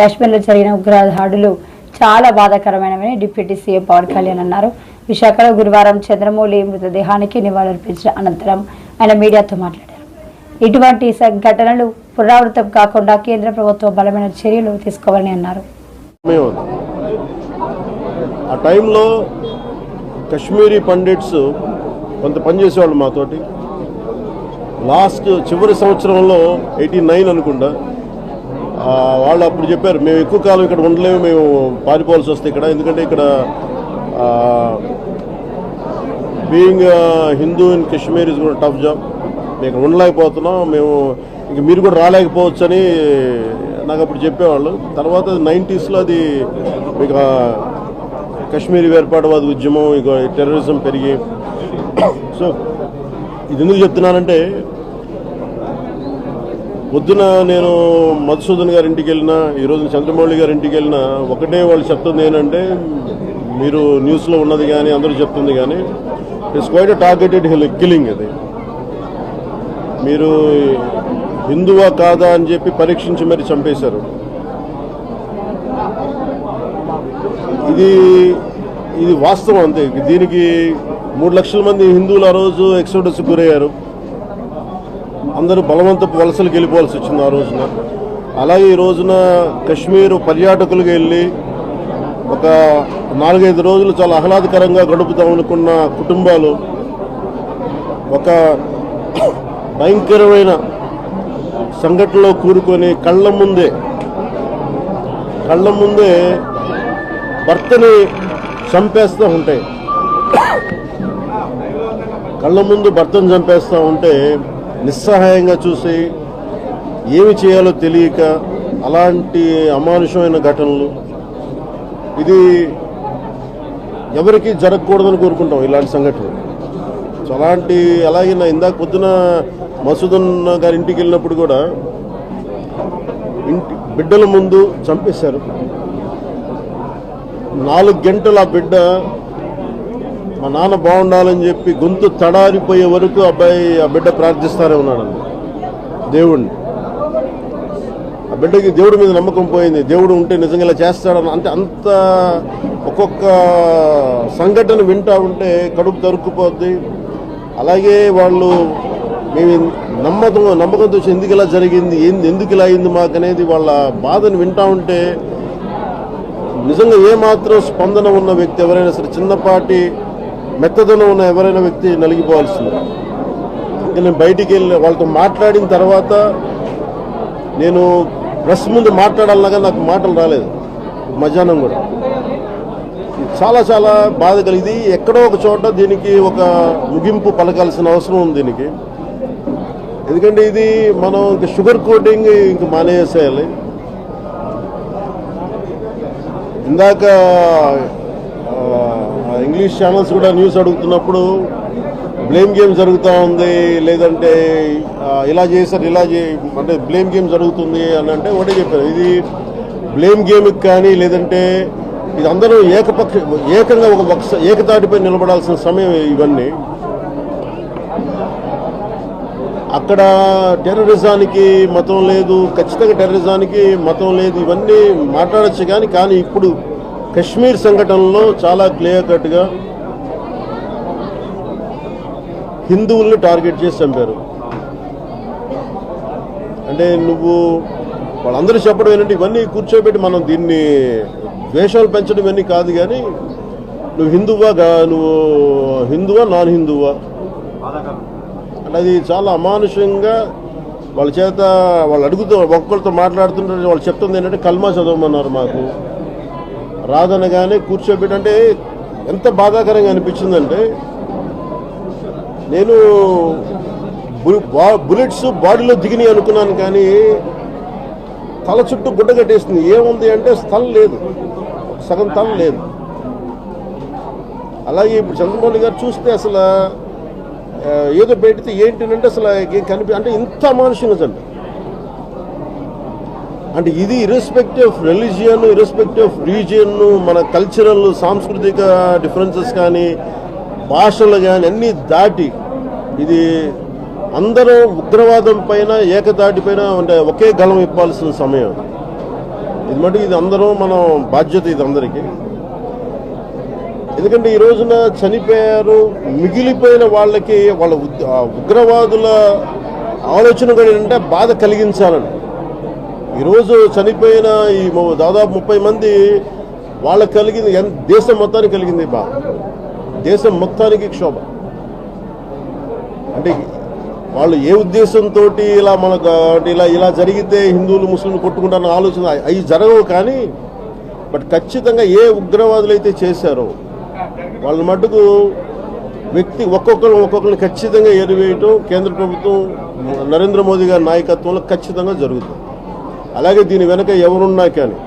కాశ్మీర్లో జరిగిన ఉగ్ర దాడులు చాలా బాధాకరమైనవని డిప్యూటీ సీఎం పవన్ కళ్యాణ్ అన్నారు. విశాఖలో గురువారం చంద్రమౌళి మృతదేహానికి నివాళులర్పించిన అనంతరం ఆయన మీడియాతో మాట్లాడారు. ఇటువంటి ఘటనలు పునరావృతం కాకుండా కేంద్ర ప్రభుత్వం బలమైన చర్యలు తీసుకోవాలని అన్నారు. ఆ టైంలో కశ్మీరీ పండిట్స్ కొంత పనిచేసేవాళ్ళు మాతోటి. లాస్ట్ చివరి సంవత్సరంలో ఎయిటీ నైన్ అనుకుంటా. వాళ్ళు అప్పుడు చెప్పారు మేము ఎక్కువ కాలం ఇక్కడ ఉండలేము మేము పారిపోవాల్సి వస్తే ఇక్కడ. ఎందుకంటే ఇక్కడ being Hindu in Kashmir is కూడా టఫ్ జాబ్ మేము ఇక్కడ ఉండలేకపోతున్నాం మేము ఇంక మీరు కూడా రాలేకపోవచ్చు అని నాకు అప్పుడు చెప్పేవాళ్ళు. తర్వాత నైంటీస్లో అది ఇక కశ్మీరీ వేర్పాటువాద ఉద్యమం ఇక టెర్రరిజం పెరిగి. సో ఇది ఎందుకు చెప్తున్నానంటే పొద్దున నేను మధుసూదన్ గారి ఇంటికి వెళ్ళినా ఈరోజు చంద్రమౌళి గారి ఇంటికి వెళ్ళినా ఒకటే వాళ్ళు చెప్తుంది ఏంటంటే మీరు న్యూస్లో ఉన్నది కానీ అందరూ చెప్తుంది కానీ ఇట్స్ క్వైట్ టార్గెటెడ్ కిల్లింగ్ అది మీరు హిందువా కాదా అని చెప్పి పరీక్షించి మరి చంపేశారు. ఇది ఇది వాస్తవం అంతే. దీనికి మూడు లక్షల మంది హిందువులు ఆ రోజు ఎక్సోడస్ గురయ్యారు. అందరూ బలవంతపు వలసలకు వెళ్ళిపోవాల్సి వచ్చింది ఆ రోజున. అలాగే ఈ రోజున కశ్మీర్ పర్యాటకులుగా వెళ్ళి ఒక నాలుగైదు రోజులు చాలా ఆహ్లాదకరంగా గడుపుతాం అనుకున్న కుటుంబాలు ఒక భయంకరమైన సంఘటనలో కూరుకొని కళ్ళ ముందే కళ్ళ ముందే భర్తని చంపేస్తూ ఉంటాయి కళ్ళ ముందు భర్తను చంపేస్తూ ఉంటే నిస్సహాయంగా చూసి ఏమి చేయాలో తెలియక అలాంటి అమానుషమైన ఘటనలు. ఇది ఎవరికి జరగకూడదని కోరుకుంటాం ఇలాంటి సంఘటనలు. సో అలాంటి అలాగే నా ఇందాక పొద్దున మసూదన్ గారి ఇంటికి వెళ్ళినప్పుడు కూడా ఇంటి బిడ్డల ముందు చంపేశారు. నాలుగు గంటలు ఆ బిడ్డ మా నాన్న బాగుండాలని చెప్పి గొంతు తడారిపోయే వరకు అబ్బాయి ఆ బిడ్డ ప్రార్థిస్తానే ఉన్నాడండి. దేవుణ్ణి. ఆ బిడ్డకి దేవుడి మీద నమ్మకం పోయింది. దేవుడు ఉంటే నిజంగా ఇలా చేస్తాడని అంటే అంత ఒక్కొక్క సంఘటన వింటా ఉంటే కడుపు తరుక్కుపోద్ది. అలాగే వాళ్ళు మేము నమ్మకం నమ్మకంతో ఎందుకు ఇలా జరిగింది ఏంది ఎందుకు ఇలా అయింది మాకు అనేది వాళ్ళ బాధను వింటా ఉంటే నిజంగా ఏమాత్రం స్పందన ఉన్న వ్యక్తి ఎవరైనా సరే చిన్నపాటి మెత్తదనం ఉన్న ఎవరైనా వ్యక్తి నలిగిపోవాల్సింది. ఇంకా నేను బయటికి వెళ్ళి వాళ్ళతో మాట్లాడిన తర్వాత నేను ప్రెస్ ముందు మాట్లాడాలనగా నాకు మాటలు రాలేదు. మధ్యాహ్నం కూడా. చాలా చాలా బాధ కలిగింది. ఎక్కడో ఒక చోట దీనికి ఒక ముగింపు పలకాల్సిన అవసరం ఉంది దీనికి. ఎందుకంటే ఇది మనం ఇంక షుగర్ కోటింగ్ ఇంక మానేసేయాలి. ఇందాక ఇంగ్లీష్ ఛానల్స్ కూడా న్యూస్ అడుగుతున్నప్పుడు బ్లేమ్ గేమ్ జరుగుతూ ఉంది లేదంటే ఇలా చేశారు ఇలా చే అంటే బ్లేమ్ గేమ్ జరుగుతుంది అని అంటే ఒకటే చెప్పారు. ఇది బ్లేమ్ గేమ్కి కానీ లేదంటే ఇది అందరూ ఏకపక్ష ఏకంగా ఒక పక్ష- ఏకతాటిపై నిలబడాల్సిన సమయం ఇవన్నీ. అక్కడ టెర్రరిజానికి మతం లేదు ఖచ్చితంగా టెర్రరిజానికి మతం లేదు ఇవన్నీ మాట్లాడచ్చు కానీ కానీ ఇప్పుడు కశ్మీర్ సంఘటనలో చాలా క్లియర్ కట్గా హిందువుల్ని టార్గెట్ చేసి చంపారు. అంటే నువ్వు వాళ్ళందరూ చెప్పడం ఏంటంటే ఇవన్నీ కూర్చోబెట్టి మనం దీన్ని ద్వేషాలు పెంచడం ఇవన్నీ కాదు కానీ నువ్వు హిందువా నువ్వు హిందువా నాన్ హిందువా అంటే అది చాలా అమానుషంగా వాళ్ళ చేత వాళ్ళు అడుగుతూ ఒక్కొక్కరితో మాట్లాడుతుంటే వాళ్ళు చెప్తుంది ఏంటంటే కల్మా చదవమన్నారు మాకు. రాదనగానే కూర్చోబెట్టంటే ఎంత బాధాకరంగా అనిపించిందంటే నేను బు- బా- బుల్లెట్స్ బాడీలో దిగినాయి అనుకున్నాను కానీ తల చుట్టూ గుడ్డ కట్టేసింది. ఏముంది అంటే స్థలం లేదు. సగం తల లేదు. అలాగే ఇప్పుడు చంద్రబాబు గారు చూస్తే అసలు ఏదో పెడితే ఏంటంటే అసలు ఏం కనిపి అంటే ఇంత అమానుషంగా చంపి అంటే ఇది irrespective of religion irrespective of region మన కల్చరల్ సాంస్కృతిక డిఫరెన్సెస్ కానీ భాషలు కానీ అన్నీ దాటి ఇది అందరూ ఉగ్రవాదం పైన ఏకదాటి పైన అంటే ఒకే గలం ఇప్పాల్సిన సమయం. ఇది మటుకు ఇది అందరూ మనం బాధ్యత ఇది అందరికీ. ఎందుకంటే ఈ రోజున చనిపోయారు మిగిలిపోయిన వాళ్ళకి వాళ్ళ ఉగ్రవాదుల ఆలోచన కూడా ఏంటంటే బాధ కలిగించాలని. ఈరోజు చనిపోయిన ఈ దాదాపు ముప్పై మంది వాళ్ళకి కలిగింది దేశం మొత్తానికి కలిగింది బా. బాధ దేశం మొత్తానికి క్షోభ. అంటే వాళ్ళు ఏ ఉద్దేశంతో ఇలా మనకు ఇలా ఇలా జరిగితే హిందువులు ముస్లింలు కొట్టుకుంటారన్న ఆలోచన అవి జరగవు కానీ బట్ ఖచ్చితంగా ఏ ఉగ్రవాదులు అయితే చేశారో వాళ్ళ మటుకు వ్యక్తి ఒక్కొక్కరు ఒక్కొక్కరిని ఖచ్చితంగా ఎరివేయటం కేంద్ర ప్రభుత్వం నరేంద్ర మోదీ గారి నాయకత్వంలో ఖచ్చితంగా జరుగుతుంది. అలాగే దీని వెనక ఎవరున్నా కానీ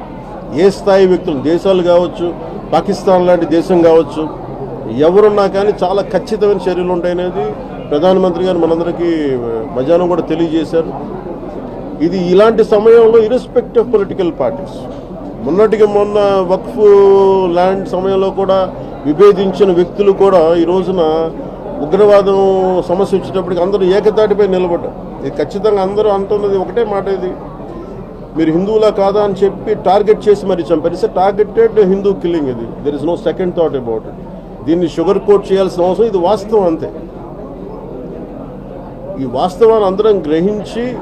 ఏ స్థాయి వ్యక్తులు దేశాలు కావచ్చు పాకిస్తాన్ లాంటి దేశం కావచ్చు ఎవరున్నా కానీ చాలా ఖచ్చితమైన చర్యలు ఉంటాయనేది ప్రధానమంత్రి గారు మనందరికీ మధ్యాహ్నం కూడా తెలియజేశారు. ఇది ఇలాంటి సమయంలో ఇరెస్పెక్ట్ ఆఫ్ పొలిటికల్ పార్టీస్ మొన్నటికి మొన్న వక్ఫ్ ల్యాండ్ సమయంలో కూడా విభేదించిన వ్యక్తులు కూడా ఈ రోజున ఉగ్రవాదం సమస్య వచ్చేటప్పటికి అందరూ ఏకతాటిపై నిలబడ్డారు. ఇది ఖచ్చితంగా అందరూ అంటున్నది ఒకటే మాట ఇది. మీరు హిందువులా కాదా అని చెప్పి టార్గెట్ చేసి మరి చంపారు. ఇట్స్ టార్గెటెడ్ హిందూ కిల్లింగ్ ఇది. There is no second thought about it దీన్ని షుగర్ కోట్ చేయాల్సిన అవసరం ఇది వాస్తవం అంతే. ఈ వాస్తవాన్ని అందరం గ్రహించి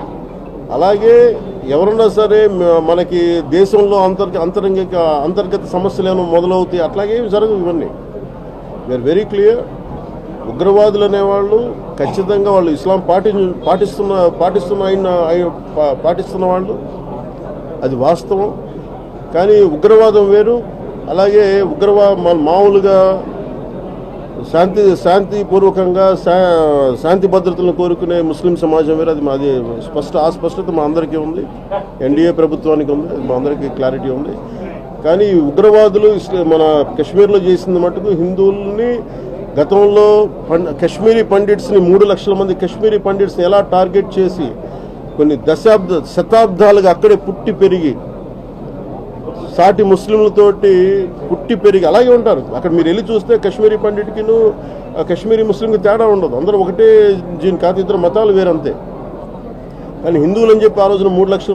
అలాగే ఎవరన్నా సరే మనకి దేశంలో అంతర్గ అంతరంగిక అంతర్గత సమస్యలు ఏమైనా మొదలవుతాయి అట్లాగే జరగవు ఇవన్నీ. వీఆర్ వెరీ క్లియర్ ఉగ్రవాదులు అనేవాళ్ళు ఖచ్చితంగా వాళ్ళు ఇస్లాం పాటి పాటిస్తున్న పాటిస్తున్న అయిన పా- పాటిస్తున్న వాళ్ళు. అది వాస్తవం. కానీ ఉగ్రవాదం వేరు. అలాగే ఉగ్రవా మామూలుగా శాంతి శాంతిపూర్వకంగా శా- శాంతి భద్రతలను కోరుకునే ముస్లిం సమాజం వేరు. అది మాది స్పష్ట అస్పష్టత మా అందరికీ ఉంది. ఎన్డీఏ ప్రభుత్వానికి ఉంది. అది మా అందరికీ క్లారిటీ ఉంది. కానీ ఉగ్రవాదులు మన కశ్మీర్లో చేసింది మటుకు హిందువుల్ని గతంలో పండ్ కశ్మీరీ పండిట్స్ని మూడు లక్షల మంది కశ్మీరీ పండిట్స్ని ఎలా టార్గెట్ చేసి కొన్ని దశాబ్ద శతాబ్దాలుగా అక్కడే పుట్టి పెరిగి సాటి ముస్లింలతోటి పుట్టి పెరిగి అలాగే ఉంటారు. అక్కడ మీరు వెళ్ళి చూస్తే కశ్మీరీ పండిట్కిను కశ్మీరీ ముస్లింకి తేడా ఉండదు. అందరూ ఒకటే దీని కాదు ఇద్దరు మతాలు వేరంతే. కానీ హిందువులు అని చెప్పి ఆ రోజున మూడు లక్షలు